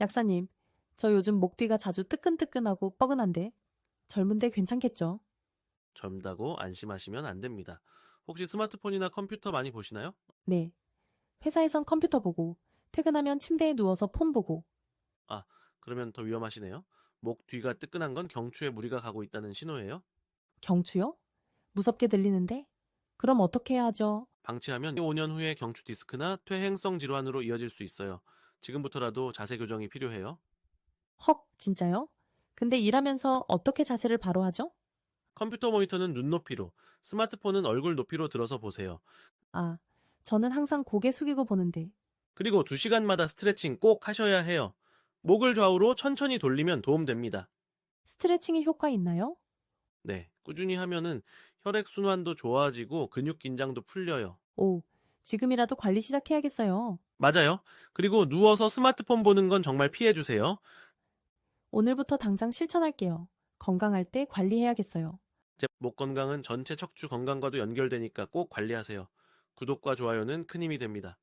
약사님, 저 요즘 목 뒤가 자주 뜨끈뜨끈하고 뻐근한데 젊은데 괜찮겠죠? 젊다고 안심하시면 안 됩니다. 혹시 스마트폰이나 컴퓨터 많이 보시나요? 네. 회사에선 컴퓨터 보고 퇴근하면 침대에 누워서 폰 보고 그러면 더 위험하시네요. 목 뒤가 뜨끈한 건 경추에 무리가 가고 있다는 신호예요. 경추요? 무섭게 들리는데? 그럼 어떻게 해야 하죠? 방치하면 5년 후에 경추 디스크나 퇴행성 질환으로 이어질 수 있어요. 지금부터라도 자세 교정이 필요해요. 헉, 진짜요? 근데 일하면서 어떻게 자세를 바로 하죠? 컴퓨터 모니터는 눈높이로, 스마트폰은 얼굴 높이로 들어서 보세요. 아, 저는 항상 고개 숙이고 보는데 그리고 2시간마다 스트레칭 꼭 하셔야 해요. 목을 좌우로 천천히 돌리면 도움됩니다. 스트레칭이 효과 있나요? 네, 꾸준히 하면은 혈액 순환도 좋아지고 근육 긴장도 풀려요. 오, 지금이라도 관리 시작해야겠어요. 맞아요. 그리고 누워서 스마트폰 보는 건 정말 피해 주세요. 오늘부터 당장 실천할게요. 건강할 때 관리해야겠어요. 제 목 건강은 전체 척추 건강과도 연결되니까 꼭 관리하세요. 구독과 좋아요는 큰 힘이 됩니다.